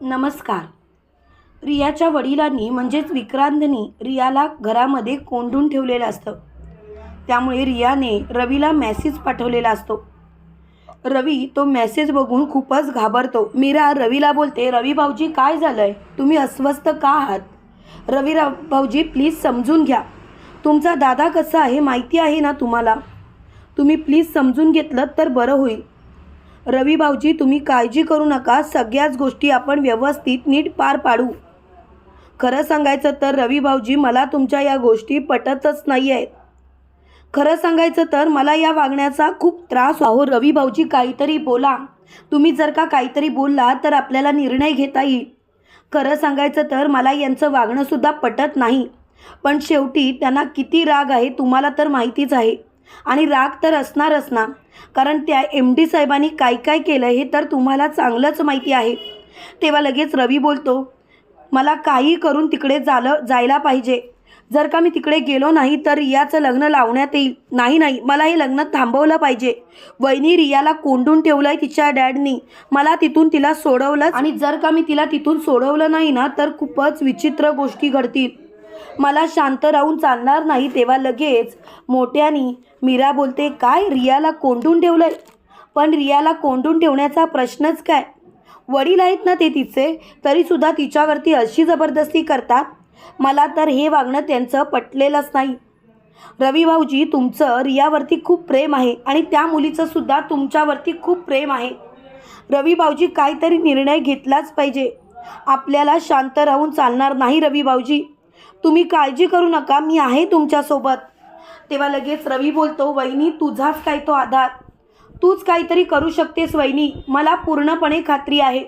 नमस्कार. रियाच्या वडिलांनी म्हणजेच विक्रांतनी रियाला घरामध्ये कोंडून ठेवलेलं असतं. त्यामुळे रियाने रवीला मेसेज पाठवलेला असतो. रवी तो मेसेज बघून खूपच घाबरतो. मीरा रवीला बोलते रवी भाऊजी काय झालं आहे तुम्ही अस्वस्थ का आहात? रवी रा भाऊजी प्लीज समजून घ्या. तुमचा दादा कसा आहे माहिती आहे ना तुम्हाला? तुम्ही प्लीज समजून घेतलं तर बरं होईल. रवी भाऊजी तुम्ही काळजी करू नका. सगळ्याच गोष्टी आपण व्यवस्थित नीट पार पाडू. खरं सांगायचं तर रवी भाऊजी मला तुमच्या या गोष्टी पटतच नाही आहेत खरं सांगायचं तर मला या वागण्याचा खूप त्रास अहो रवी भाऊजी काहीतरी बोला. तुम्ही जर का काहीतरी बोलला तर आपल्याला निर्णय घेता येईल. खरं सांगायचं तर मला यांचं वागणंसुद्धा पटत नाही. पण शेवटी त्यांना किती राग आहे तुम्हाला तर माहितीच आहे. आणि राग तर असणारच ना. कारण त्या एम डी साहेबांनी काय काय केलं हे तर तुम्हाला चांगलंच माहिती आहे. तेव्हा लगेच रवी बोलतो मला काही करून तिकडे झालं जायला पाहिजे. जर का मी तिकडे गेलो नाही तर रियाचं लग्न लावण्यात येईल. नाही नाही मला हे लग्न थांबवलं पाहिजे. वहिनी रियाला कोंडून ठेवलं आहे तिच्या डॅडनी. मला तिथून तिला सोडवलं आणि जर का मी तिला तिथून सोडवलं नाही ना तर खूपच विचित्र गोष्टी घडतील. मला शांत राहून चालणार नाही तेव्हा लगेच मोठ्यानी मीरा बोलते काय रियाला कोंडून ठेवलंय? पण रियाला कोंडून ठेवण्याचा प्रश्नच काय? वडील आहेत ना ते तिचे? तरीसुद्धा तिच्यावरती अशी जबरदस्ती करतात? मला तर हे वागणं त्यांचं पटलेलंच नाही. रवी भाऊजी तुमचं रियावरती खूप प्रेम आहे आणि त्या मुलीचं सुद्धा तुमच्यावरती खूप प्रेम आहे. रवी भाऊजी काहीतरी निर्णय घेतलाच पाहिजे. आपल्याला शांत राहून चालणार नाही रवी भाऊजी. तुम्ही काळजी करू नका मी आहे तुमच्यासोबत. तेव्हा लगेच रवी बोलतो वहिनी तुझाच काय तो आधार? तूच काहीतरी करू शकतेस वहिनी. मला पूर्णपणे खात्री आहे.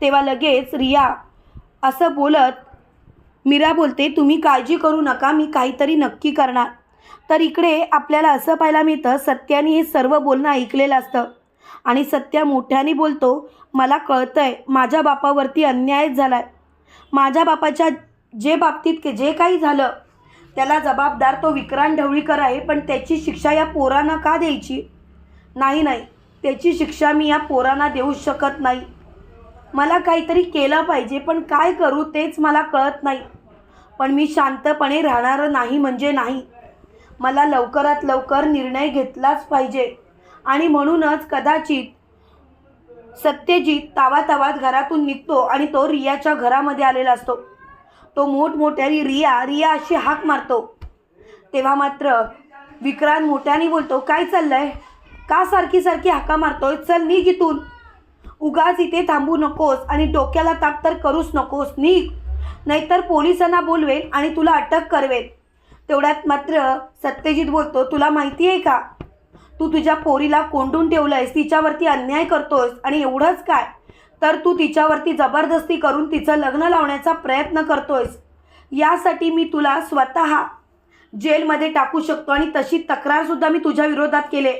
तेव्हा लगेच रिया असं बोलत मीरा बोलते तुम्ही काळजी करू नका मी काहीतरी नक्की करणार. तर इकडे आपल्याला असं पाहायला मिळतं सत्याने हे सर्व बोलणं ऐकलेलं असतं. आणि सत्या मोठ्याने बोलतो मला कळतं आहे माझ्या बापावरती अन्यायच झाला आहे माझ्या बापाच्या जे बाबतीत जे काही झालं त्याला जबाबदार तो विक्रांत ढवळीकर आहे पण त्याची शिक्षा या पोरांना का द्यायची? नाही नाही. त्याची शिक्षा मी या पोरांना देऊ शकत नाही. मला काहीतरी केलं पाहिजे पण काय करू तेच मला कळत नाही. पण मी शांतपणे राहणारं नाही म्हणजे नाही. मला लवकरात लवकर निर्णय घेतलाच पाहिजे. आणि म्हणूनच कदाचित सत्यजित तावातावात घरातून निघतो आणि तो रियाच्या घरामध्ये आलेला असतो. तो मोठमोठ्याने रिया रिया अशी हाक मारतो. तेव्हा मात्र विक्रांत मोठ्याने बोलतो काय चाललंय? का सारखी सारखी हाका मारतोय? चल निघ इथून. उगाच इथे थांबू नकोस आणि डोक्याला ताप तर करूच नकोस. निघ. नाहीतर पोलिसांना बोलवेन आणि तुला अटक करवेन. तेवढ्यात मात्र सत्यजित बोलतो तुला माहिती आहे का? तू तुझ्या पोरीला कोंडून ठेवलंयस तिच्यावरती अन्याय करतोयस आणि एवढंच काय? तर तू तिच्यावरती जबरदस्ती करून तिचं लग्न लावण्याचा प्रयत्न करतोयस. यासाठी मी तुला स्वतः जेलमध्ये टाकू शकतो आणि तशी तक्रारसुद्धा मी तुझ्या विरोधात केले.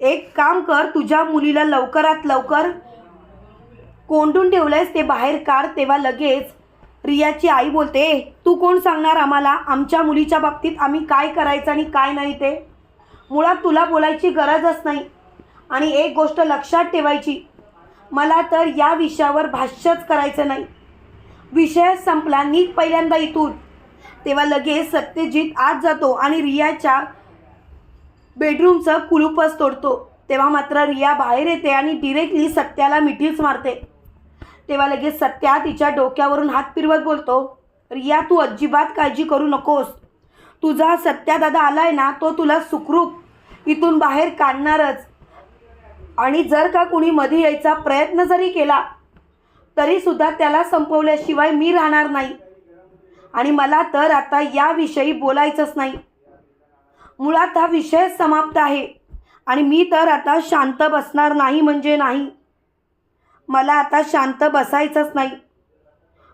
एक काम कर तुझ्या मुलीला लवकरात लवकर कोंडून ठेवलंयस ते बाहेर काढ तेव्हा लगेच रियाची आई बोलते तू कोण सांगणार आम्हाला? आमच्या मुलीच्या बाबतीत आम्ही काय करायचं आणि काय नाही ते? मुळात तुला बोलायची गरजच नाही. आणि एक गोष्ट लक्षात ठेवायची मला तर या विषयावर भाष्यच करायचं नाही. विषय संपला नीट पहिल्यांदा इथून. तेव्हा लगेच सत्यजित आत जातो आणि रियाच्या बेडरूमचं कुलूपच तोडतो. तेव्हा मात्र रिया बाहेर येते आणि डिरेक्टली सत्याला मिठीच मारते. तेव्हा लगेच सत्या तिच्या डोक्यावरून हात फिरवत बोलतो रिया तू अजिबात काळजी करू नकोस. तुझा सत्या दादा आलाय ना तो तुला सुखरूप इथून बाहेर काढणारच. आणि जर का कुणी मध्ये यायचा प्रयत्न जरी केला तरीसुद्धा त्याला संपवल्याशिवाय मी राहणार नाही. आणि मला तर आता याविषयी बोलायचंच नाही. मुळात हा विषय समाप्त आहे. आणि मी तर आता शांत बसणार नाही म्हणजे नाही. मला आता शांत बसायचंच नाही.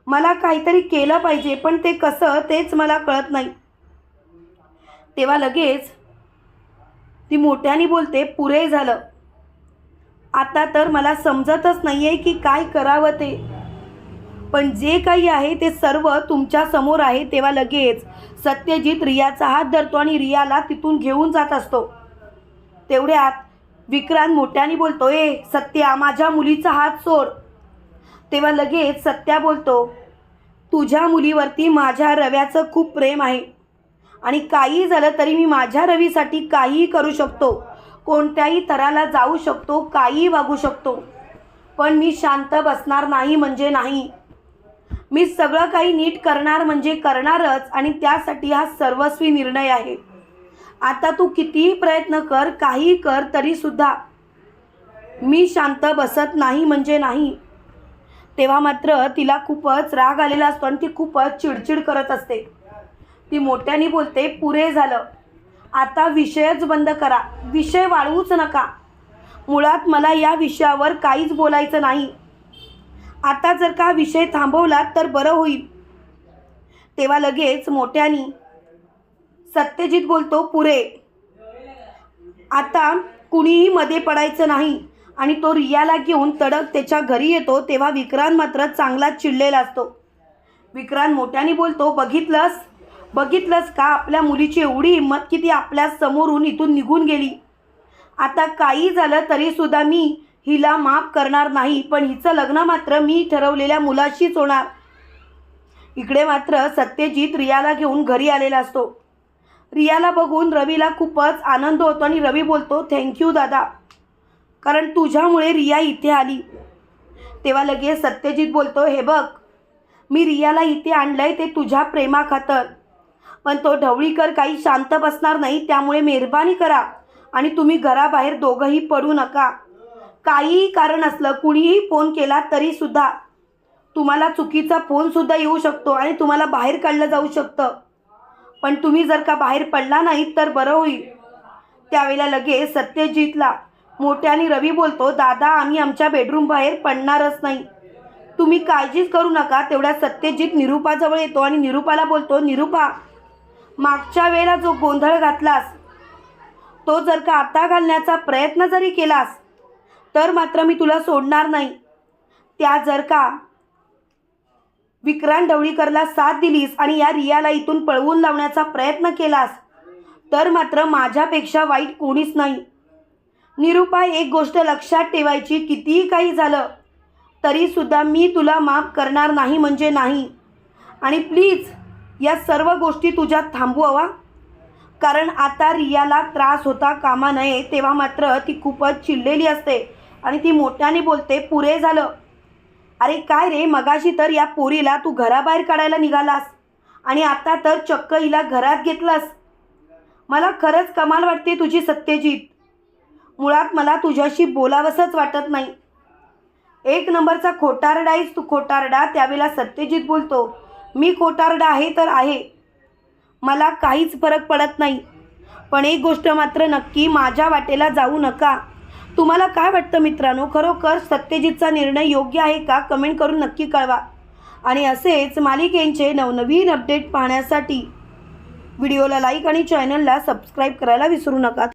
मला काहीतरी केलं पाहिजे पण ते कसं तेच मला कळत नाही. तेव्हा लगेच ती मोठ्याने बोलते पुरे झालं. आता तर मला समजतच नाही आहे की काय करावं ते. पण जे काही आहे ते सर्व तुमच्यासमोर आहे तेव्हा लगेच सत्यजित रियाचा हात धरतो आणि रियाला तिथून घेऊन जात असतो. तेवढ्यात विक्रांत मोठ्याने बोलतो ए सत्या माझ्या मुलीचा हात सोड. तेव्हा लगेच सत्या बोलतो तुझ्या मुलीवरती माझ्या रव्याचं खूप प्रेम आहे आणि काही झालं तरी मी माझ्या रवीसाठी काहीही करू शकतो. कोणत्याही थराला जाऊ शकतो काहीही वागू शकतो. पण मी शांत बसणार नाही म्हणजे नाही. मी सगळं काही नीट करणार म्हणजे करणारच आणि त्यासाठी हा सर्वस्वी निर्णय आहे. आता तू कितीही प्रयत्न कर काही कर तरीसुद्धा. मी शांत बसत नाही म्हणजे नाही. तेव्हा मात्र तिला खूपच राग आलेला असतो आणि ती खूपच चिडचिड करत असते. ती मोठ्याने बोलते पुरे झालं. आता विषयच बंद करा. विषय वाढवूच नका. मुळात मला या विषयावर काहीच बोलायचं नाही. आता जर का विषय थांबवला तर बरं होईल. तेव्हा लगेच मोठ्यानी सत्यजित बोलतो पुरे. आता कुणीही मध्ये पडायचं नाही आणि तो रियाला घेऊन तडक त्याच्या घरी येतो तेव्हा विक्रांत मात्र चांगलाच चिडलेला असतो. विक्रांत मोठ्याने बोलतो बघितलंस? बघितलंच का? आपल्या मुलीची एवढी हिंमत की ती आपल्या समोरून इथून निघून गेली. आता काही झालं तरीसुद्धा मी हिला माफ करणार नाही पण हिचं लग्न मात्र मी ठरवलेल्या मुलाशीच होणार. इकडे मात्र सत्यजित रियाला घेऊन घरी आलेला असतो. रियाला बघून रवीला खूपच आनंद होतो आणि रवी बोलतो थँक्यू दादा. कारण तुझ्यामुळे रिया इथे आली. तेव्हा लगेच सत्यजित बोलतो हे बघ मी रियाला इथे आणलंय ते तुझ्या प्रेमाखातर. पण तो ढवळीकर काही शांत बसणार नाही त्यामुळे मेहरबानी करा आणि तुम्ही घराबाहेर दोघंही पडू नका. काहीही कारण असलं कुणीही फोन केला तरीसुद्धा तुम्हाला चुकीचा फोनसुद्धा येऊ शकतो आणि तुम्हाला बाहेर काढलं जाऊ शकतं. पण तुम्ही जर का बाहेर पडला नाहीत तर बरं होईल. त्यावेळेला लगेच सत्यजितला मोठ्याने रवी बोलतो दादा आम्ही आमच्या बेडरूम बाहेर पडणारच नाही. तुम्ही काळजीच करू नका तेवढ्या सत्यजित निरुपाजवळ येतो आणि निरुपाला बोलतो निरुपा मागच्या वेळेला जो गोंधळ घातलास तो जर का आता घालण्याचा प्रयत्न जरी केलास तर मात्र मी तुला सोडणार नाही. त्या जर का विक्रांत ढवळीकरला साथ दिलीस आणि या रियाला इथून पळवून लावण्याचा प्रयत्न केलास तर मात्र माझ्यापेक्षा वाईट कोणीच नाही. निरुपा एक गोष्ट लक्षात ठेवायची कितीही काही झालं तरीसुद्धा मी तुला माफ करणार नाही म्हणजे नाही. आणि प्लीज या सर्व गोष्टी तुझ्यात थांबवावा कारण आता रियाला त्रास होता कामा नये तेव्हा मात्र ती खूपच चिडलेली असते. आणि ती मोठ्याने बोलते पुरे झालं. अरे काय रे मगाशी तर या पोरीला तू घराबाहेर काढायला निघालास. आणि आता तर चक्क हिला घरात घेतलास. मला खरंच कमाल वाटते तुझी सत्यजित. मुळात मला तुझ्याशी बोलावंसंच वाटत नाही. एक नंबरचा खोटारडा आहेस तू खोटारडा त्यावेळेला सत्यजित बोलतो मी खोटारडा आहे तर आहे. मला काहीच फरक पडत नाही. पण एक गोष्ट मात्र नक्की माझ्या वाटेला जाऊ नका. तुम्हाला काय वाटतं मित्रांनो? खरोखर सत्यजितचा निर्णय योग्य आहे का? कमेंट करून नक्की कळवा. आणि असेच मालिकेंचे नवनवीन अपडेट पाहण्यासाठी व्हिडिओला लाईक आणि चॅनलला सबस्क्राईब करायला विसरू नका.